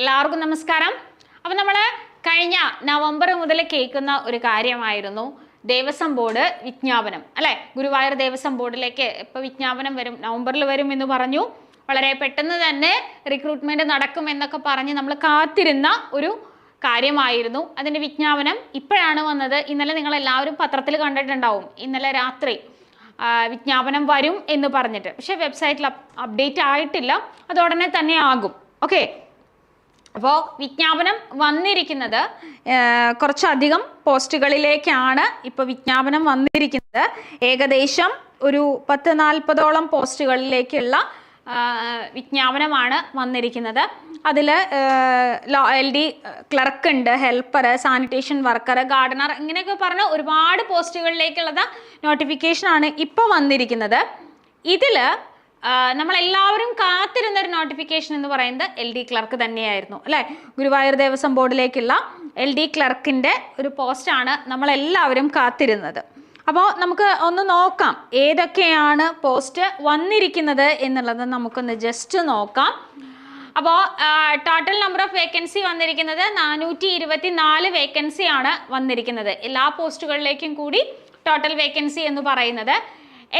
എല്ലാവർക്കും നമസ്കാരം. അപ്പം നമ്മൾ കഴിഞ്ഞ നവംബർ മുതൽ കേൾക്കുന്ന ഒരു കാര്യമായിരുന്നു ദേവസ്വം ബോർഡ് വിജ്ഞാപനം. അല്ലേ? ഗുരുവായൂർ ദേവസ്വം ബോർഡിലേക്ക് ഇപ്പോൾ വിജ്ഞാപനം വരും നവംബറിൽ വരും എന്ന് പറഞ്ഞു. വളരെ പെട്ടെന്ന് തന്നെ റിക്രൂട്ട്മെന്റ് നടക്കും എന്നൊക്കെ പറഞ്ഞ് നമ്മൾ കാത്തിരുന്ന ഒരു കാര്യമായിരുന്നു അതിന്റെ വിജ്ഞാപനം. ഇപ്പോഴാണ് വന്നത്. ഇന്നലെ നിങ്ങൾ എല്ലാവരും പത്രത്തിൽ കണ്ടിട്ടുണ്ടാവും. ഇന്നലെ രാത്രി വിജ്ഞാപനം വരും എന്ന് പറഞ്ഞിട്ട്. പക്ഷേ വെബ്സൈറ്റിൽ അപ്ഡേറ്റ് ആയിട്ടില്ല. അത് ഉടനെ തന്നെ ആകും. ഓക്കെ? അപ്പോൾ വിജ്ഞാപനം വന്നിരിക്കുന്നത് കുറച്ചധികം പോസ്റ്റുകളിലേക്കാണ് ഇപ്പോൾ വിജ്ഞാപനം വന്നിരിക്കുന്നത്. ഏകദേശം ഒരു പത്ത് നാൽപ്പതോളം പോസ്റ്റുകളിലേക്കുള്ള വിജ്ഞാപനമാണ് വന്നിരിക്കുന്നത്. അതിൽ എൽ ഡി ക്ലർക്ക് ഉണ്ട് ഹെൽപ്പർ സാനിറ്റേഷൻ വർക്കർ ഗാർഡനർ ഇങ്ങനെയൊക്കെ പറഞ്ഞ ഒരുപാട് പോസ്റ്റുകളിലേക്കുള്ളത് നോട്ടിഫിക്കേഷനാണ് ഇപ്പോൾ വന്നിരിക്കുന്നത്. ഇതിൽ നമ്മളെല്ലാവരും കാത്തിരുന്ന ഒരു നോട്ടിഫിക്കേഷൻ എന്ന് പറയുന്നത് എൽ ഡി ക്ലർക്ക് തന്നെയായിരുന്നു അല്ലേ? ഗുരുവായൂർ ദേവസ്വം ബോർഡിലേക്കുള്ള എൽ ഡി ക്ലർക്കിന്റെ ഒരു പോസ്റ്റാണ് നമ്മളെല്ലാവരും കാത്തിരുന്നത്. അപ്പോൾ നമുക്ക് ഒന്ന് നോക്കാം ഏതൊക്കെയാണ് പോസ്റ്റ് വന്നിരിക്കുന്നത് എന്നുള്ളത് നമുക്കൊന്ന് ജസ്റ്റ് നോക്കാം. അപ്പോൾ ടോട്ടൽ നമ്പർ ഓഫ് വേക്കൻസി വന്നിരിക്കുന്നത് നാനൂറ്റി ഇരുപത്തി നാല് വേക്കൻസി ആണ് വന്നിരിക്കുന്നത്. എല്ലാ പോസ്റ്റുകളിലേക്കും കൂടി ടോട്ടൽ വേക്കൻസി എന്ന് പറയുന്നത്.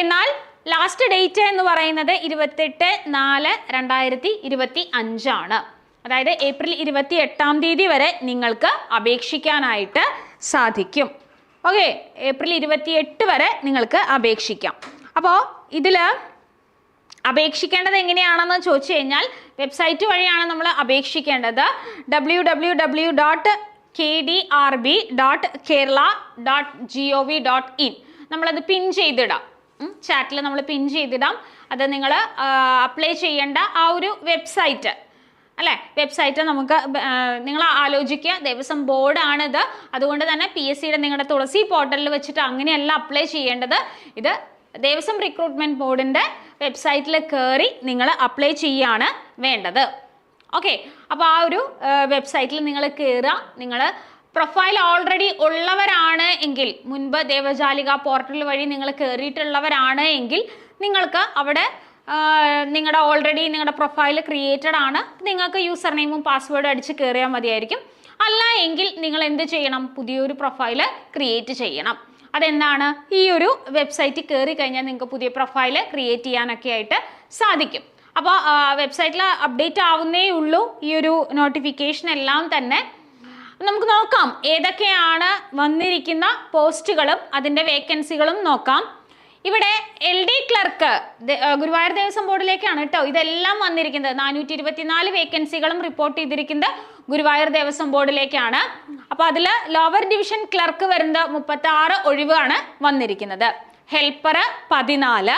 എന്നാൽ ലാസ്റ്റ് ഡേറ്റ് എന്ന് പറയുന്നത് ഇരുപത്തെട്ട് നാല് രണ്ടായിരത്തി ഇരുപത്തി അഞ്ചാണ്. അതായത് ഏപ്രിൽ ഇരുപത്തി എട്ടാം തീയതി വരെ നിങ്ങൾക്ക് അപേക്ഷിക്കാനായിട്ട് സാധിക്കും. ഓക്കെ ഏപ്രിൽ ഇരുപത്തി എട്ട് വരെ നിങ്ങൾക്ക് അപേക്ഷിക്കാം. അപ്പോൾ ഇതിൽ അപേക്ഷിക്കേണ്ടത് എങ്ങനെയാണെന്ന് ചോദിച്ചു കഴിഞ്ഞാൽ വെബ്സൈറ്റ് വഴിയാണ് നമ്മൾ അപേക്ഷിക്കേണ്ടത്. W W W dot K D R B dot Kerala dot G O V dot in നമ്മളത് പിൻ ചെയ്തിടാം. ചാറ്റിൽ നമ്മൾ പിൻ ചെയ്തിടാം. അത് നിങ്ങൾ അപ്ലൈ ചെയ്യേണ്ട ആ ഒരു വെബ്സൈറ്റ് അല്ലേ? വെബ്സൈറ്റ് നമുക്ക് നിങ്ങൾ ആലോചിക്കുക. ദേവസ്വം ബോർഡാണിത് അതുകൊണ്ട് തന്നെ പി എസ് സിയുടെ നിങ്ങളുടെ തുളസി പോർട്ടലിൽ വെച്ചിട്ട് അങ്ങനെയല്ല അപ്ലൈ ചെയ്യേണ്ടത്. ഇത് ദേവസ്വം റിക്രൂട്ട്മെന്റ് ബോർഡിന്റെ വെബ്സൈറ്റിൽ കയറി നിങ്ങൾ അപ്ലൈ ചെയ്യാണ് വേണ്ടത്. ഓക്കെ അപ്പോൾ ആ ഒരു വെബ്സൈറ്റിൽ നിങ്ങൾ കയറുക നിങ്ങൾ പ്രൊഫൈൽ ഓൾറെഡി ഉള്ളവരാണ് എങ്കിൽ മുൻപ് ദേവജാലിക പോർട്ടൽ വഴി നിങ്ങൾ കയറിയിട്ടുള്ളവരാണ് എങ്കിൽ നിങ്ങൾക്ക് അവിടെ നിങ്ങളുടെ ഓൾറെഡി നിങ്ങളുടെ പ്രൊഫൈൽ ക്രിയേറ്റഡ് ആണ്. നിങ്ങൾക്ക് യൂസർ നെയിമും പാസ്വേഡും അടിച്ച് കയറിയാൽ മതിയായിരിക്കും. അല്ല എങ്കിൽ നിങ്ങൾ എന്ത് ചെയ്യണം? പുതിയൊരു പ്രൊഫൈൽ ക്രിയേറ്റ് ചെയ്യണം. അതെന്താണ്? ഈ ഒരു വെബ്സൈറ്റിൽ കയറി കഴിഞ്ഞാൽ നിങ്ങൾക്ക് പുതിയ പ്രൊഫൈൽ ക്രിയേറ്റ് ചെയ്യാനൊക്കെ ആയിട്ട് സാധിക്കും. അപ്പോൾ വെബ്സൈറ്റിൽ അപ്ഡേറ്റ് ആവുന്നേ ഉള്ളൂ. ഈ ഒരു നോട്ടിഫിക്കേഷൻ എല്ലാം തന്നെ നമുക്ക് നോക്കാം. ഏതൊക്കെയാണ് വന്നിരിക്കുന്ന പോസ്റ്റുകളും അതിന്റെ വേക്കൻസികളും നോക്കാം. ഇവിടെ L D clerk Guruvayur Devaswom ബോർഡിലേക്കാണ് കേട്ടോ ഇതെല്ലാം വന്നിരിക്കുന്നത്. നാനൂറ്റി ഇരുപത്തിനാല് വേക്കൻസികളും റിപ്പോർട്ട് ചെയ്തിരിക്കുന്നത് ഗുരുവായൂർ ദേവസ്വം ബോർഡിലേക്കാണ്. അപ്പോൾ അതിൽ ലോവർ ഡിവിഷൻ ക്ലർക്ക് വരുന്നത് മുപ്പത്തി ആറ് ഒഴിവാണ് വന്നിരിക്കുന്നത്. ഹെൽപ്പർ പതിനാല്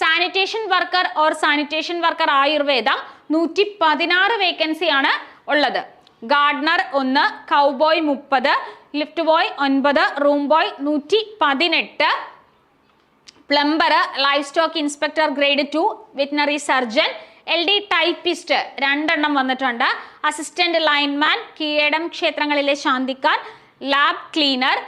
sanitation worker or sanitation worker ആയുർവേദം നൂറ്റി പതിനാറ് വേക്കൻസിയാണ് ഉള്ളത്. ഗാർഡനർ ഒന്ന് കൗബോയ് മുപ്പത് ലിഫ്റ്റ് ബോയ് ഒൻപത് റൂം ബോയ് നൂറ്റി പതിനെട്ട് plumber livestock inspector grade two veterinary surgeon L D typist രണ്ടെണ്ണം വന്നിട്ടുണ്ട്. അസിസ്റ്റന്റ് ലൈൻമാൻ കീഴടം ക്ഷേത്രങ്ങളിലെ ശാന്തിക്കാർ lab cleaner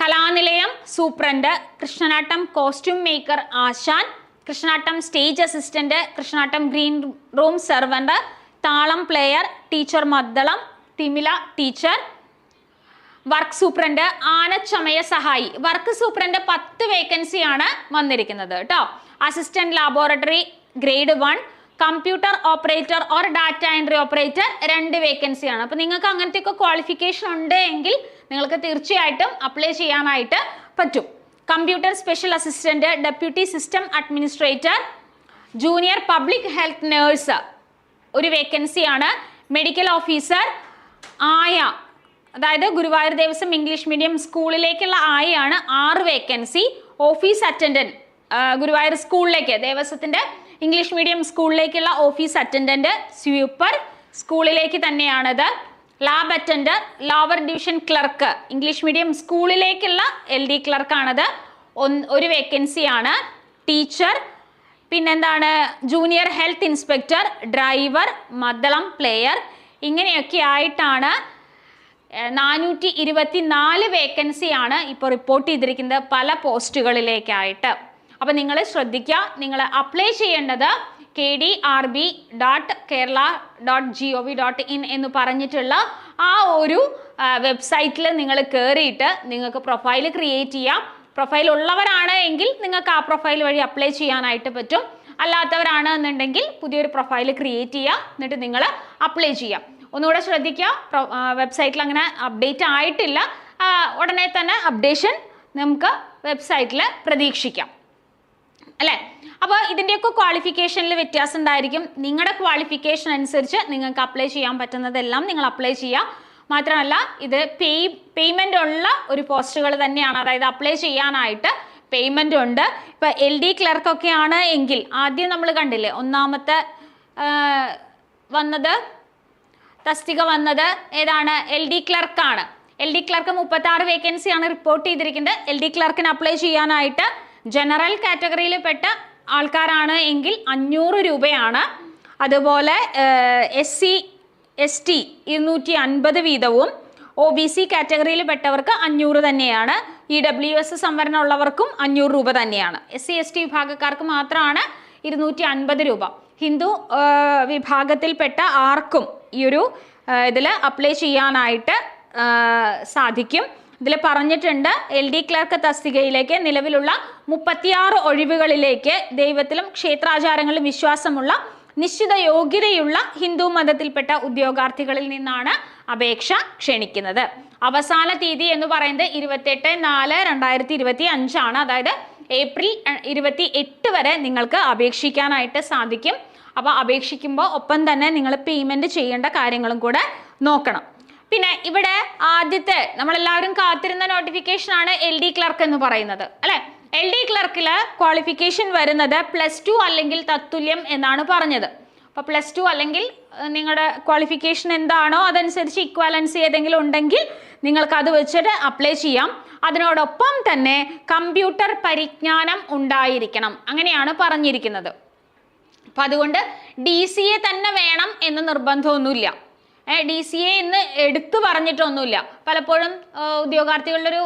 Kalanilayam superintendent Krishnanattam costume maker ആശാൻ Krishnattam stage assistant Krishnattam green room servant താളം player teacher മദ്ദളം തിമില ടീച്ചർ വർക്ക് സൂപ്രണ്ട് ആനച്ചമയ സഹായി. Work superintendent പത്ത് വേക്കൻസിയാണ് വന്നിരിക്കുന്നത് കേട്ടോ assistant laboratory grade one computer operator or data entry operator രണ്ട് വേക്കൻസിയാണ് അപ്പോൾ നിങ്ങൾക്ക് അങ്ങനത്തെ അങ്ങനത്തെയൊക്കെ ക്വാളിഫിക്കേഷൻ ഉണ്ട് എങ്കിൽ നിങ്ങൾക്ക് തീർച്ചയായിട്ടും അപ്ലൈ ചെയ്യാനായിട്ട് പറ്റും. Computer special assistant deputy system administrator junior public health nurse ഒരു വേക്കൻസിയാണ് മെഡിക്കൽ ഓഫീസർ ആയ അതായത് ഗുരുവായൂർ ദേവസ്വം ഇംഗ്ലീഷ് മീഡിയം സ്കൂളിലേക്കുള്ള ആയാണ് ആറ് വേക്കൻസി ഓഫീസ് അറ്റൻഡന്റ് ഗുരുവായൂർ സ്കൂളിലേക്ക് ദേവസ്വത്തിന്റെ ഇംഗ്ലീഷ് മീഡിയം സ്കൂളിലേക്കുള്ള ഓഫീസ് അറ്റൻഡന്റ് സ്വീപ്പർ സ്കൂളിലേക്ക് തന്നെയാണത്. Lab attender lower division clerk English medium സ്കൂളിലേക്കുള്ള L D ക്ലർക്കാണത് ഒരു വേക്കൻസിയാണ് ടീച്ചർ പിന്നെന്താണ്? ജൂനിയർ ഹെൽത്ത് ഇൻസ്പെക്ടർ ഡ്രൈവർ മദ്ദളം പ്ലെയർ ഇങ്ങനെയൊക്കെ ആയിട്ടാണ് നാനൂറ്റി ഇരുപത്തി നാല് വേക്കൻസിയാണ് ഇപ്പോൾ റിപ്പോർട്ട് ചെയ്തിരിക്കുന്നത് പല പോസ്റ്റുകളിലേക്കായിട്ട്. അപ്പോൾ നിങ്ങൾ ശ്രദ്ധിക്കുക നിങ്ങൾ അപ്ലൈ ചെയ്യേണ്ടത് K D R B dot Kerala dot G O V dot in എന്ന് പറഞ്ഞിട്ടുള്ള ആ ഒരു വെബ്സൈറ്റിൽ നിങ്ങൾ കയറിയിട്ട് നിങ്ങൾക്ക് പ്രൊഫൈൽ ക്രിയേറ്റ് ചെയ്യാം. പ്രൊഫൈൽ ഉള്ളവരാണ് എങ്കിൽ നിങ്ങൾക്ക് ആ പ്രൊഫൈൽ വഴി അപ്ലൈ ചെയ്യാനായിട്ട് പറ്റും. അല്ലാത്തവരാണ് എന്നുണ്ടെങ്കിൽ പുതിയൊരു പ്രൊഫൈൽ ക്രിയേറ്റ് ചെയ്യുക. എന്നിട്ട് നിങ്ങൾ അപ്ലൈ ചെയ്യാം ഒന്നുകൂടെ ശ്രദ്ധിക്കുക. വെബ്സൈറ്റിൽ അങ്ങനെ അപ്ഡേറ്റ് ആയിട്ടില്ല. ഉടനെ തന്നെ അപ്ഡേഷൻ നമുക്ക് വെബ്സൈറ്റിൽ പ്രതീക്ഷിക്കാം. അല്ലേ? അപ്പോൾ ഇതിന്റെയൊക്കെ ക്വാളിഫിക്കേഷനിൽ വ്യത്യാസം ഉണ്ടായിരിക്കും നിങ്ങളുടെ ക്വാളിഫിക്കേഷൻ അനുസരിച്ച് നിങ്ങൾക്ക് അപ്ലൈ ചെയ്യാൻ പറ്റുന്നതെല്ലാം നിങ്ങൾ അപ്ലൈ ചെയ്യുക. മാത്രമല്ല ഇത് പേയ് പേയ്മെന്റ് ഉള്ള ഒരു പോസ്റ്റുകൾ തന്നെയാണ്. അതായത് അപ്ലൈ ചെയ്യാനായിട്ട് പേയ്മെന്റ് ഉണ്ട്. ഇപ്പോൾ എൽ ഡി ക്ലർക്കൊക്കെ ആണ് എങ്കിൽ ആദ്യം നമ്മൾ കണ്ടില്ലേ ഒന്നാമത്തെ വന്നത് തസ്തിക വന്നത് ഏതാണ്? എൽ ഡി ക്ലർക്കാണ് എൽ ഡി ക്ലർക്ക് മുപ്പത്തി ആറ് വേക്കൻസിയാണ് റിപ്പോർട്ട് ചെയ്തിരിക്കുന്നത്. എൽ ഡി ക്ലർക്കിന് അപ്ലൈ ചെയ്യാനായിട്ട് ജനറൽ കാറ്റഗറിയിൽ പെട്ട ആൾക്കാരാണ് എങ്കിൽ അഞ്ഞൂറ് രൂപയാണ്. അതുപോലെ എസ് സി എസ് ടി ഇരുന്നൂറ്റി അൻപത് വീതവും ഒ ബി സി കാറ്റഗറിയിൽ പെട്ടവർക്ക് അഞ്ഞൂറ് തന്നെയാണ്. ഇ ഡബ്ല്യു എസ് സംവരണം ഉള്ളവർക്കും അഞ്ഞൂറ് രൂപ തന്നെയാണ്. എസ് സി എസ് ടി വിഭാഗക്കാർക്ക് മാത്രമാണ് ഇരുന്നൂറ്റി അൻപത് രൂപ. ഹിന്ദു വിഭാഗത്തിൽപ്പെട്ട ആർക്കും ഈ ഒരു ഇതിൽ അപ്ലൈ ചെയ്യാനായിട്ട് സാധിക്കും. ഇതിൽ പറഞ്ഞിട്ടുണ്ട് എൽ ഡി ക്ലർക്ക് തസ്തികയിലേക്ക് നിലവിലുള്ള മുപ്പത്തിയാറ് ഒഴിവുകളിലേക്ക് ദൈവത്തിലും ക്ഷേത്രാചാരങ്ങളിലും വിശ്വാസമുള്ള നിശ്ചിത യോഗ്യതയുള്ള ഹിന്ദു മതത്തിൽപ്പെട്ട ഉദ്യോഗാർത്ഥികളിൽ നിന്നാണ് അപേക്ഷ ക്ഷണിക്കുന്നത്. അവസാന തീയതി എന്ന് പറയുന്നത് ഇരുപത്തെട്ട് നാല് രണ്ടായിരത്തി ഇരുപത്തി അഞ്ചാണ് അതായത് ഏപ്രിൽ ഇരുപത്തി എട്ട് വരെ നിങ്ങൾക്ക് അപേക്ഷിക്കാനായിട്ട് സാധിക്കും. അപ്പോൾ അപേക്ഷിക്കുമ്പോൾ ഒപ്പം തന്നെ നിങ്ങൾ പേയ്മെന്റ് ചെയ്യേണ്ട കാര്യങ്ങളും കൂടെ നോക്കണം. പിന്നെ ഇവിടെ ആദ്യത്തെ നമ്മളെല്ലാവരും കാത്തിരുന്ന നോട്ടിഫിക്കേഷൻ ആണ് എൽ ഡി ക്ലർക്ക് എന്ന് പറയുന്നത്. അല്ലെ? എൽ ഡി ക്ലർക്കിൽ ക്വാളിഫിക്കേഷൻ വരുന്നത് പ്ലസ് ടു അല്ലെങ്കിൽ തത്തുല്യം എന്നാണ് പറഞ്ഞത്. അപ്പോൾ പ്ലസ് ടു അല്ലെങ്കിൽ നിങ്ങളുടെ ക്വാളിഫിക്കേഷൻ എന്താണോ അതനുസരിച്ച് ഇക്വാലൻസി ഏതെങ്കിലും ഉണ്ടെങ്കിൽ നിങ്ങൾക്ക് അത് വെച്ചിട്ട് അപ്ലൈ ചെയ്യാം. അതിനോടൊപ്പം തന്നെ കമ്പ്യൂട്ടർ പരിജ്ഞാനം ഉണ്ടായിരിക്കണം. അങ്ങനെയാണ് പറഞ്ഞിരിക്കുന്നത്. അപ്പം അതുകൊണ്ട് ഡി സി എ തന്നെ വേണം എന്ന് നിർബന്ധമൊന്നുമില്ല. ഡി സി എ എന്ന് എടുത്തു പറഞ്ഞിട്ടൊന്നുമില്ല. പലപ്പോഴും ഉദ്യോഗാർത്ഥികളുടെ ഒരു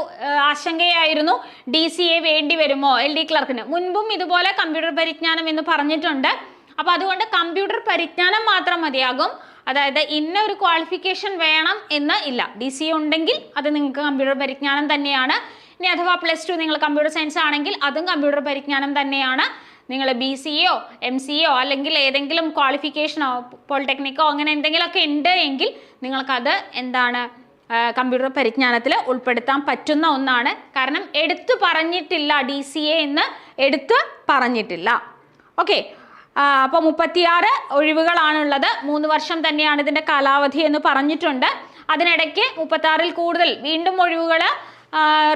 ആശങ്കയായിരുന്നു ഡി സി എ വേണ്ടി വരുമോ എൽ ഡി ക്ലർക്കിന് മുൻപും ഇതുപോലെ കമ്പ്യൂട്ടർ പരിജ്ഞാനം എന്ന് പറഞ്ഞിട്ടുണ്ട്. അപ്പം അതുകൊണ്ട് കമ്പ്യൂട്ടർ പരിജ്ഞാനം മാത്രം മതിയാകും. അതായത് ഇന്ന ഒരു ക്വാളിഫിക്കേഷൻ വേണം എന്ന് ഇല്ല. ഡി സി ഉണ്ടെങ്കിൽ അത് നിങ്ങൾക്ക് കമ്പ്യൂട്ടർ പരിജ്ഞാനം തന്നെയാണ്. ഇനി അഥവാ പ്ലസ് ടു നിങ്ങൾ കമ്പ്യൂട്ടർ സയൻസ് ആണെങ്കിൽ അതും കമ്പ്യൂട്ടർ പരിജ്ഞാനം തന്നെയാണ്. നിങ്ങൾ ബി സി എയോ എം സി എയോ അല്ലെങ്കിൽ ഏതെങ്കിലും ക്വാളിഫിക്കേഷനോ പോളിടെക്നിക്കോ അങ്ങനെ എന്തെങ്കിലുമൊക്കെ ഉണ്ട് എങ്കിൽ നിങ്ങൾക്കത് എന്താണ് കമ്പ്യൂട്ടർ പരിജ്ഞാനത്തിൽ ഉൾപ്പെടുത്താൻ പറ്റുന്ന ഒന്നാണ്. കാരണം എടുത്തു പറഞ്ഞിട്ടില്ല ഡി സി എ എന്ന് എടുത്ത് പറഞ്ഞിട്ടില്ല. ഓക്കെ അപ്പോൾ മുപ്പത്തിയാറ് ഒഴിവുകളാണുള്ളത്. മൂന്ന് വർഷം തന്നെയാണ് ഇതിന്റെ കാലാവധി എന്ന് പറഞ്ഞിട്ടുണ്ട്. അതിനിടയ്ക്ക് മുപ്പത്താറിൽ കൂടുതൽ വീണ്ടും ഒഴിവുകൾ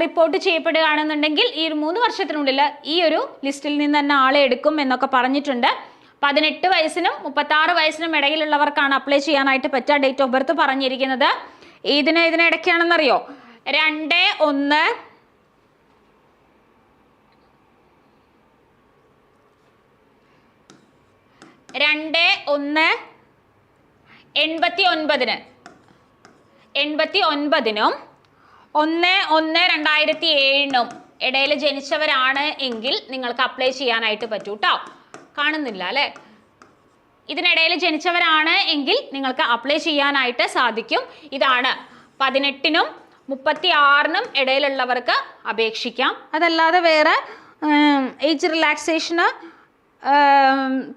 റിപ്പോർട്ട് ചെയ്യപ്പെടുകയാണെന്നുണ്ടെങ്കിൽ ഈ മൂന്ന് വർഷത്തിനുള്ളിൽ ഈ ഒരു ലിസ്റ്റിൽ നിന്ന് തന്നെ ആളെ എടുക്കും എന്നൊക്കെ പറഞ്ഞിട്ടുണ്ട്. പതിനെട്ട് വയസ്സിനും മുപ്പത്താറ് വയസ്സിനും ഇടയിലുള്ളവർക്കാണ് അപ്ലൈ ചെയ്യാനായിട്ട് പറ്റുക ഡേറ്റ് ഓഫ് ബർത്ത് പറഞ്ഞിരിക്കുന്നത്. ഇതിന് ഇതിനിടയ്ക്കാണെന്നറിയോ? രണ്ട് ഒന്ന്. രണ്ട് ഒന്ന്. എൺപത്തി ഒൻപതിന് എൺപത്തി ഒൻപതിനും ഒന്ന് ഒന്ന് രണ്ടായിരത്തി ഏഴിനും ഇടയിൽ ജനിച്ചവരാണ് എങ്കിൽ നിങ്ങൾക്ക് അപ്ലൈ ചെയ്യാനായിട്ട് പറ്റൂ കേട്ടോ കാണുന്നില്ല അല്ലേ? ഇതിനിടയിൽ ജനിച്ചവരാണ് എങ്കിൽ നിങ്ങൾക്ക് അപ്ലൈ ചെയ്യാനായിട്ട് സാധിക്കും. ഇതാണ് പതിനെട്ടിനും മുപ്പത്തി ആറിനും ഇടയിലുള്ളവർക്ക് അപേക്ഷിക്കാം. അതല്ലാതെ വേറെ ഏജ് റിലാക്സേഷന്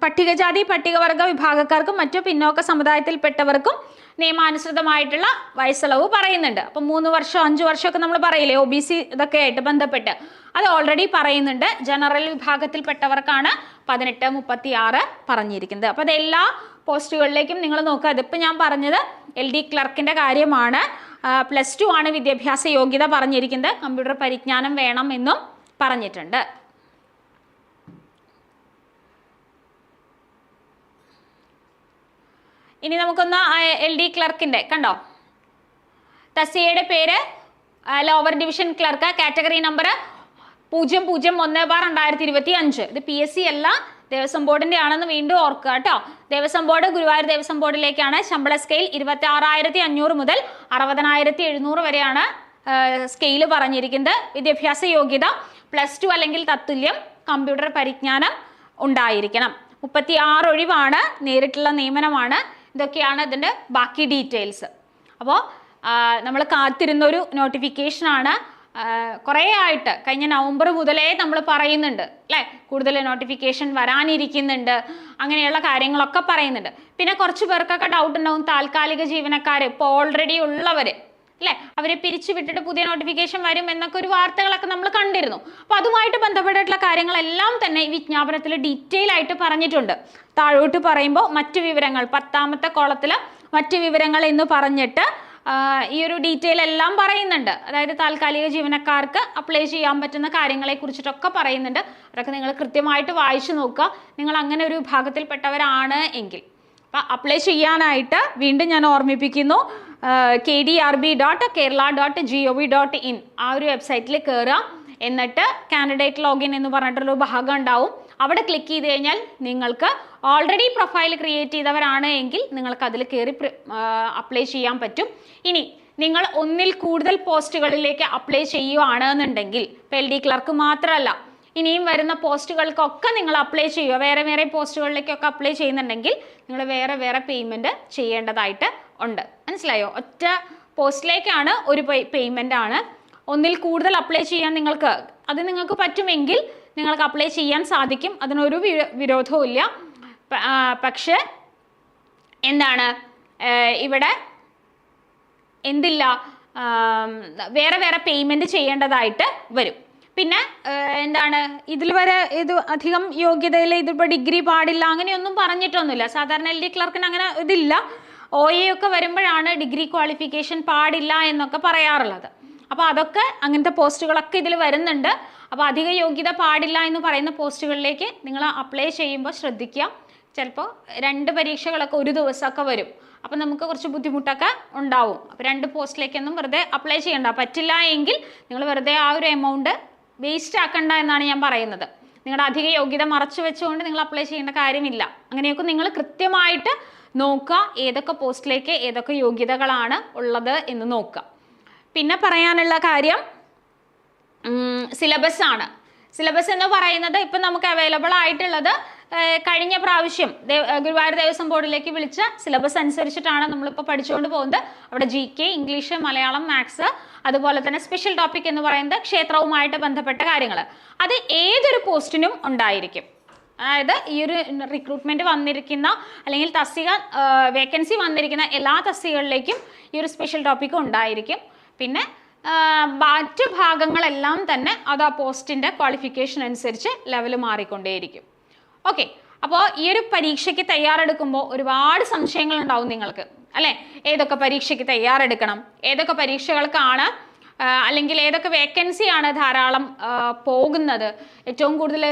പട്ടികജാതി പട്ടികവർഗ വിഭാഗക്കാർക്കും മറ്റു പിന്നോക്ക സമുദായത്തിൽപ്പെട്ടവർക്കും നിയമാനുസൃതമായിട്ടുള്ള വയസ്സളവ് പറയുന്നുണ്ട്. അപ്പം മൂന്ന് വർഷം അഞ്ച് വർഷമൊക്കെ നമ്മൾ പറയില്ലേ ഒ ബി സി ഇതൊക്കെ ആയിട്ട് ബന്ധപ്പെട്ട്. അത് ഓൾറെഡി പറയുന്നുണ്ട്. ജനറൽ വിഭാഗത്തിൽപ്പെട്ടവർക്കാണ് പതിനെട്ട് മുപ്പത്തി ആറ് പറഞ്ഞിരിക്കുന്നത്. അപ്പോൾ അതെല്ലാ പോസ്റ്റുകളിലേക്കും നിങ്ങൾ നോക്കുക. അതിപ്പോൾ ഞാൻ പറഞ്ഞത് എൽ ഡി ക്ലർക്കിന്റെ കാര്യമാണ്. പ്ലസ് ടു ആണ് വിദ്യാഭ്യാസ യോഗ്യത പറഞ്ഞിരിക്കുന്നത്. കമ്പ്യൂട്ടർ പരിജ്ഞാനം വേണം എന്നും പറഞ്ഞിട്ടുണ്ട്. ഇനി നമുക്കൊന്ന് എൽ ഡി ക്ലർക്കിന്റെ കണ്ടോ? തസ്തികയുടെ പേര് lower division clerk category number പൂജ്യം പൂജ്യം ഒന്ന് ബാർ രണ്ടായിരത്തി ഇരുപത്തി അഞ്ച് ഇത് പി എസ് സി അല്ല ദേവസ്വം ബോർഡിന്റെ ആണെന്ന് വീണ്ടും ഓർക്കുക കേട്ടോ. ദേവസ്വം ബോർഡ് ഗുരുവായൂർ ദേവസ്വം ബോർഡിലേക്കാണ് ശമ്പള സ്കെയിൽ ഇരുപത്തി ആറായിരത്തി അഞ്ഞൂറ് മുതൽ അറുപതിനായിരത്തി എഴുന്നൂറ് വരെയാണ് സ്കെയിൽ പറഞ്ഞിരിക്കുന്നത്. വിദ്യാഭ്യാസ യോഗ്യത പ്ലസ് ടു അല്ലെങ്കിൽ തത്തുല്യം കമ്പ്യൂട്ടർ പരിജ്ഞാനം ഉണ്ടായിരിക്കണം. മുപ്പത്തി ആറ് ഒഴിവാണ് നേരിട്ടുള്ള നിയമനമാണ്. ഇതൊക്കെയാണ് ഇതിന്റെ ബാക്കി ഡീറ്റെയിൽസ്. അപ്പോൾ നമ്മൾ കാത്തിരുന്ന ഒരു നോട്ടിഫിക്കേഷനാണ്. കുറേ ആയിട്ട് കഴിഞ്ഞ നവംബർ മുതലേ നമ്മൾ പറയുന്നുണ്ട് അല്ലേ? കൂടുതൽ നോട്ടിഫിക്കേഷൻ വരാനിരിക്കുന്നുണ്ട് അങ്ങനെയുള്ള കാര്യങ്ങളൊക്കെ പറയുന്നുണ്ട്. പിന്നെ കുറച്ച് പേർക്കൊക്കെ ഡൗട്ട് ഉണ്ടാവും താൽക്കാലിക ജീവനക്കാർ ഇപ്പോൾ ഓൾറെഡി ഉള്ളവർ അല്ലേ? അവരെ പിരിച്ചു വിട്ടിട്ട് പുതിയ നോട്ടിഫിക്കേഷൻ വരും എന്നൊക്കെ ഒരു വാർത്തകളൊക്കെ നമ്മൾ കണ്ടിരുന്നു. അപ്പോൾ അതുമായിട്ട് ബന്ധപ്പെട്ടിട്ടുള്ള കാര്യങ്ങളെല്ലാം തന്നെ ഈ വിജ്ഞാപനത്തിൽ ഡീറ്റെയിൽ ആയിട്ട് പറഞ്ഞിട്ടുണ്ട്. താഴോട്ട് പറയുമ്പോൾ മറ്റു വിവരങ്ങൾ പത്താമത്തെ കോളത്തിൽ മറ്റു വിവരങ്ങൾ എന്ന് പറഞ്ഞിട്ട് ഈ ഒരു ഡീറ്റെയിൽ എല്ലാം പറയുന്നുണ്ട്. അതായത് താൽക്കാലിക ജീവനക്കാർക്ക് അപ്ലൈ ചെയ്യാൻ പറ്റുന്ന കാര്യങ്ങളെ കുറിച്ചിട്ടൊക്കെ പറയുന്നുണ്ട്. അതൊക്കെ നിങ്ങൾ കൃത്യമായിട്ട് വായിച്ചു നോക്കുക. നിങ്ങൾ അങ്ങനെ ഒരു വിഭാഗത്തിൽപ്പെട്ടവരാണ് എങ്കിൽ. അപ്പം അപ്ലൈ ചെയ്യാനായിട്ട് വീണ്ടും ഞാൻ ഓർമ്മിപ്പിക്കുന്നു. K D R B dot Kerala dot G O V dot in ആ ഒരു വെബ്സൈറ്റിൽ കയറുക എന്നിട്ട് കാൻഡിഡേറ്റ് ലോഗിൻ എന്ന് പറഞ്ഞിട്ടൊരു ഭാഗം ഉണ്ടാവും. അവിടെ ക്ലിക്ക് ചെയ്ത് കഴിഞ്ഞാൽ നിങ്ങൾക്ക് ഓൾറെഡി പ്രൊഫൈൽ ക്രിയേറ്റ് ചെയ്തവരാണ് എങ്കിൽ നിങ്ങൾക്ക് അതിൽ കയറി അപ്ലൈ ചെയ്യാൻ പറ്റും. ഇനി നിങ്ങൾ ഒന്നിൽ കൂടുതൽ പോസ്റ്റുകളിലേക്ക് അപ്ലൈ ചെയ്യുകയാണെന്നുണ്ടെങ്കിൽ ഇപ്പോൾ എൽ ഡി ക്ലർക്ക് മാത്രമല്ല ഇനിയും വരുന്ന പോസ്റ്റുകൾക്കൊക്കെ നിങ്ങൾ അപ്ലൈ ചെയ്യുക. വേറെ വേറെ പോസ്റ്റുകളിലേക്കൊക്കെ അപ്ലൈ ചെയ്യുന്നുണ്ടെങ്കിൽ നിങ്ങൾ വേറെ വേറെ പേയ്മെന്റ് ചെയ്യേണ്ടതായിട്ട് ഉണ്ട്. മനസ്സിലായോ? ഒറ്റ പോസ്റ്റിലേക്കാണ് ഒരു പേയ്മെന്റ് ആണ്. ഒന്നിൽ കൂടുതൽ അപ്ലൈ ചെയ്യാൻ നിങ്ങൾക്ക് അത് നിങ്ങൾക്ക് പറ്റുമെങ്കിൽ നിങ്ങൾക്ക് അപ്ലൈ ചെയ്യാൻ സാധിക്കും. അതിനൊരു വിരോ- വിരോധവും ഇല്ല. പക്ഷേ എന്താണ്? ഇവിടെ എന്തില്ല? വേറെ വേറെ പേയ്മെന്റ് ചെയ്യേണ്ടതായിട്ട് വരും. പിന്നെ എന്താണ്? ഇതിൽ വരെ ഇത് അധികം യോഗ്യതയിൽ ഇതിപ്പോൾ ഡിഗ്രി പാടില്ല അങ്ങനെയൊന്നും പറഞ്ഞിട്ടൊന്നുമില്ല. സാധാരണ എൽ ഡി ക്ലർക്കിന് അങ്ങനെ ഇതില്ല. ഒ എ ഒക്കെ വരുമ്പോഴാണ് ഡിഗ്രി ക്വാളിഫിക്കേഷൻ പാടില്ല എന്നൊക്കെ പറയാറുള്ളത്. അപ്പോൾ അതൊക്കെ അങ്ങനത്തെ പോസ്റ്റുകളൊക്കെ ഇതിൽ വരുന്നുണ്ട്. അപ്പോൾ അധിക യോഗ്യത പാടില്ല എന്ന് പറയുന്ന പോസ്റ്റുകളിലേക്ക് നിങ്ങൾ അപ്ലൈ ചെയ്യുമ്പോൾ ശ്രദ്ധിക്കുക. ചിലപ്പോൾ രണ്ട് പരീക്ഷകളൊക്കെ ഒരു ദിവസമൊക്കെ വരും. അപ്പം നമുക്ക് കുറച്ച് ബുദ്ധിമുട്ടൊക്കെ ഉണ്ടാവും. അപ്പോൾ രണ്ട് പോസ്റ്റിലേക്കൊന്നും വെറുതെ അപ്ലൈ ചെയ്യണ്ട. പറ്റില്ല എങ്കിൽ നിങ്ങൾ വെറുതെ ആ ഒരു എമൗണ്ട് വേസ്റ്റ് ആക്കണ്ട എന്നാണ് ഞാൻ പറയുന്നത്. നിങ്ങളുടെ അധിക യോഗ്യത മറച്ചു വെച്ചുകൊണ്ട് നിങ്ങൾ അപ്ലൈ ചെയ്യേണ്ട കാര്യമില്ല. അങ്ങനെയൊക്കെ നിങ്ങൾ കൃത്യമായിട്ട് നോക്കുക ഏതൊക്കെ പോസ്റ്റിലേക്ക് ഏതൊക്കെ യോഗ്യതകളാണ് ഉള്ളത് എന്ന് നോക്കുക. പിന്നെ പറയാനുള്ള കാര്യം സിലബസ് ആണ്. സിലബസ് എന്ന് പറയുന്നത് ഇപ്പം നമുക്ക് അവൈലബിൾ ആയിട്ടുള്ളത് കഴിഞ്ഞ പ്രാവശ്യം ഗുരുവായൂർ ദേവസ്വം ബോർഡിലേക്ക് വിളിച്ച സിലബസ് അനുസരിച്ചിട്ടാണ് നമ്മളിപ്പോൾ പഠിച്ചുകൊണ്ട് പോകുന്നത്. അവിടെ G K English Malayalam maths അതുപോലെ തന്നെ സ്പെഷ്യൽ ടോപ്പിക് എന്ന് പറയുന്നത് ക്ഷേത്രവുമായിട്ട് ബന്ധപ്പെട്ട കാര്യങ്ങൾ. അത് ഏതൊരു പോസ്റ്റിനും ഉണ്ടായിരിക്കും. അതായത് ഈ ഒരു റിക്രൂട്ട്മെന്റ് വന്നിരിക്കുന്ന അല്ലെങ്കിൽ തസ്തിക വേക്കൻസി വന്നിരിക്കുന്ന എല്ലാ തസ്തികകളിലേക്കും ഈ ഒരു സ്പെഷ്യൽ ടോപ്പിക് ഉണ്ടായിരിക്കും. പിന്നെ മറ്റു ഭാഗങ്ങളെല്ലാം തന്നെ അത് ആ പോസ്റ്റിന്റെ ക്വാളിഫിക്കേഷൻ അനുസരിച്ച് ലെവൽ മാറിക്കൊണ്ടേയിരിക്കും. ഓക്കെ അപ്പോൾ ഈ ഒരു പരീക്ഷയ്ക്ക് തയ്യാറെടുക്കുമ്പോൾ ഒരുപാട് സംശയങ്ങൾ ഉണ്ടാവും നിങ്ങൾക്ക് അല്ലേ? ഏതൊക്കെ പരീക്ഷയ്ക്ക് തയ്യാറെടുക്കണം? ഏതൊക്കെ പരീക്ഷകൾക്കാണ് അല്ലെങ്കിൽ ഏതൊക്കെ വേക്കൻസിയാണ് ധാരാളം പോകുന്നത്? ഏറ്റവും കൂടുതൽ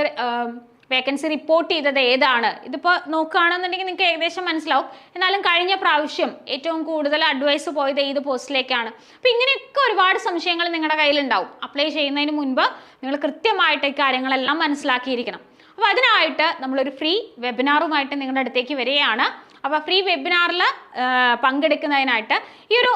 വേക്കൻസി റിപ്പോർട്ട് ചെയ്തത് ഏതാണ്? ഇതിപ്പോൾ നോക്കുകയാണെന്നുണ്ടെങ്കിൽ നിങ്ങൾക്ക് ഏകദേശം മനസ്സിലാവും. എന്നാലും കഴിഞ്ഞ പ്രാവശ്യം ഏറ്റവും കൂടുതൽ അഡ്വൈസ് പോയത് ഏത് പോസ്റ്റിലേക്കാണ് അപ്പോൾ ഇങ്ങനെയൊക്കെ ഒരുപാട് സംശയങ്ങൾ നിങ്ങളുടെ കയ്യിലുണ്ടാവും. അപ്ലൈ ചെയ്യുന്നതിന് മുൻപ് നിങ്ങൾ കൃത്യമായിട്ട് ഈ കാര്യങ്ങളെല്ലാം മനസ്സിലാക്കിയിരിക്കണം. അപ്പോൾ അതിനായിട്ട് നമ്മളൊരു ഫ്രീ വെബിനാറുമായിട്ട് നിങ്ങളുടെ അടുത്തേക്ക് വരികയാണ്. അപ്പോൾ ഫ്രീ വെബിനാറിൽ പങ്കെടുക്കുന്നതിനായിട്ട് ഈ ഒരു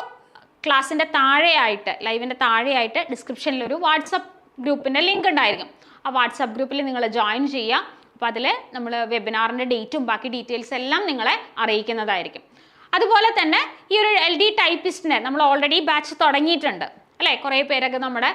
ക്ലാസ്സിന്റെ താഴെയായിട്ട് ലൈവിന്റെ താഴെയായിട്ട് ഡിസ്ക്രിപ്ഷനിൽ ഒരു വാട്സപ്പ് ഗ്രൂപ്പിന്റെ ലിങ്ക് ഉണ്ടായിരിക്കും. ആ വാട്സപ്പ് ഗ്രൂപ്പിൽ നിങ്ങൾ ജോയിൻ ചെയ്യുക. അപ്പോൾ അതിൽ നമ്മൾ വെബിനാറിന്റെ ഡേറ്റും ബാക്കി ഡീറ്റെയിൽസ് എല്ലാം നിങ്ങളെ അറിയിക്കുന്നതായിരിക്കും. അതുപോലെ തന്നെ ഈ ഒരു എൽ ഡി ടൈപ്പിസ്റ്റിനെ നമ്മൾ ഓൾറെഡി ബാച്ച് തുടങ്ങിയിട്ടുണ്ട്. അല്ലേ? കുറേ പേരൊക്കെ നമ്മുടെ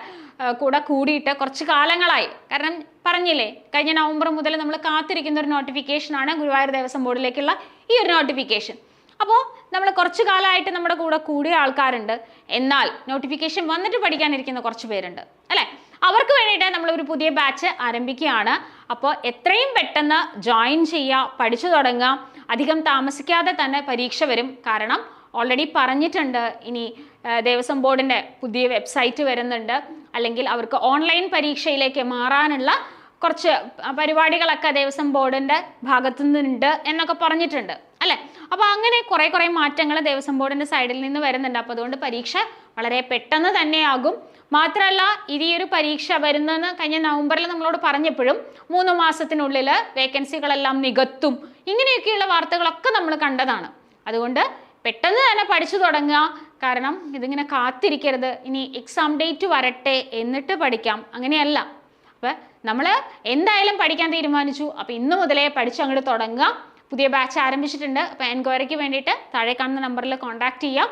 കൂടെ കൂടിയിട്ട് കുറച്ച് കാലങ്ങളായി. കാരണം പറഞ്ഞില്ലേ കഴിഞ്ഞ നവംബർ മുതൽ നമ്മൾ കാത്തിരിക്കുന്ന ഒരു നോട്ടിഫിക്കേഷനാണ് ഗുരുവായൂർ ദേവസ്വം ബോർഡിലേക്കുള്ള ഈ ഒരു നോട്ടിഫിക്കേഷൻ അപ്പോൾ നമ്മൾ കുറച്ച് കാലമായിട്ട് നമ്മുടെ കൂടെ കൂടിയ ആൾക്കാരുണ്ട്. എന്നാൽ നോട്ടിഫിക്കേഷൻ വന്നിട്ട് പഠിക്കാനിരിക്കുന്ന കുറച്ച് പേരുണ്ട്. അല്ലേ? അവർക്ക് വേണ്ടിയിട്ട് നമ്മൾ ഒരു പുതിയ ബാച്ച് ആരംഭിക്കുകയാണ്. അപ്പോൾ എത്രയും പെട്ടെന്ന് ജോയിൻ ചെയ്യുക പഠിച്ചു തുടങ്ങുക. അധികം താമസിക്കാതെ തന്നെ പരീക്ഷ വരും. കാരണം ഓൾറെഡി പറഞ്ഞിട്ടുണ്ട്. ഇനി ദേവസ്വം ബോർഡിന്റെ പുതിയ വെബ്സൈറ്റ് വരുന്നുണ്ട്. അല്ലെങ്കിൽ അവർക്ക് ഓൺലൈൻ പരീക്ഷയിലേക്ക് മാറാനുള്ള കുറച്ച് പരിപാടികളൊക്കെ ദേവസ്വം ബോർഡിന്റെ ഭാഗത്തു നിന്നുണ്ട് എന്നൊക്കെ പറഞ്ഞിട്ടുണ്ട്. അല്ലേ? അപ്പോൾ അങ്ങനെ കുറേ കുറേ മാറ്റങ്ങൾ ദേവസ്വം ബോർഡിന്റെ സൈഡിൽ നിന്ന് വരുന്നുണ്ട്. അപ്പോൾ അതുകൊണ്ട് പരീക്ഷ വളരെ പെട്ടെന്ന് തന്നെയാകും. മാത്രമല്ല ഇത് ഈ ഒരു പരീക്ഷ വരുന്നതെന്ന് കഴിഞ്ഞ നവംബറിൽ നമ്മളോട് പറഞ്ഞപ്പോഴും മൂന്ന് മാസത്തിനുള്ളിൽ വേക്കൻസികളെല്ലാം നികത്തും ഇങ്ങനെയൊക്കെയുള്ള വാർത്തകളൊക്കെ നമ്മൾ കണ്ടതാണ്. അതുകൊണ്ട് പെട്ടെന്ന് തന്നെ പഠിച്ചു തുടങ്ങുക. കാരണം ഇതിങ്ങനെ കാത്തിരിക്കരുത്. ഇനി എക്സാം ഡേറ്റ് വരട്ടെ എന്നിട്ട് പഠിക്കാം. അങ്ങനെയല്ല. അപ്പോൾ നമ്മൾ എന്തായാലും പഠിക്കാൻ തീരുമാനിച്ചു. അപ്പോൾ ഇന്ന് മുതലേ പഠിച്ച് അങ്ങോട്ട് തുടങ്ങുക. പുതിയ ബാച്ച് ആരംഭിച്ചിട്ടുണ്ട്. അപ്പോൾ എൻക്വയറിക്ക് വേണ്ടിയിട്ട് താഴെ കാണുന്ന നമ്പറിൽ കോൺടാക്ട് ചെയ്യാം.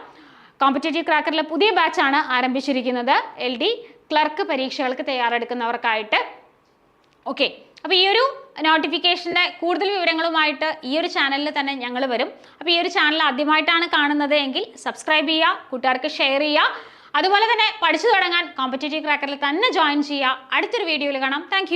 കോമ്പറ്റേറ്റീവ് ക്രാക്കറിലെ പുതിയ ബാച്ചാണ് ആരംഭിച്ചിരിക്കുന്നത്. എൽ ഡി ക്ലർക്ക് പരീക്ഷകൾക്ക് തയ്യാറെടുക്കുന്നവർക്കായിട്ട്. ഓക്കെ അപ്പോൾ ഈ ഒരു നോട്ടിഫിക്കേഷന്റെ കൂടുതൽ വിവരങ്ങളുമായിട്ട് ഈ ഒരു ചാനലിൽ തന്നെ ഞങ്ങൾ വരും. അപ്പോൾ ഈ ഒരു ചാനൽ ആദ്യമായിട്ടാണ് കാണുന്നത് എങ്കിൽ സബ്സ്ക്രൈബ് ചെയ്യുക കൂട്ടുകാർക്ക് ഷെയർ ചെയ്യുക. അതുപോലെ തന്നെ പഠിച്ചു തുടങ്ങാൻ കോമ്പറ്റേറ്റീവ് ക്രാക്കറിൽ തന്നെ ജോയിൻ ചെയ്യുക. അടുത്തൊരു വീഡിയോയിൽ കാണാം. താങ്ക്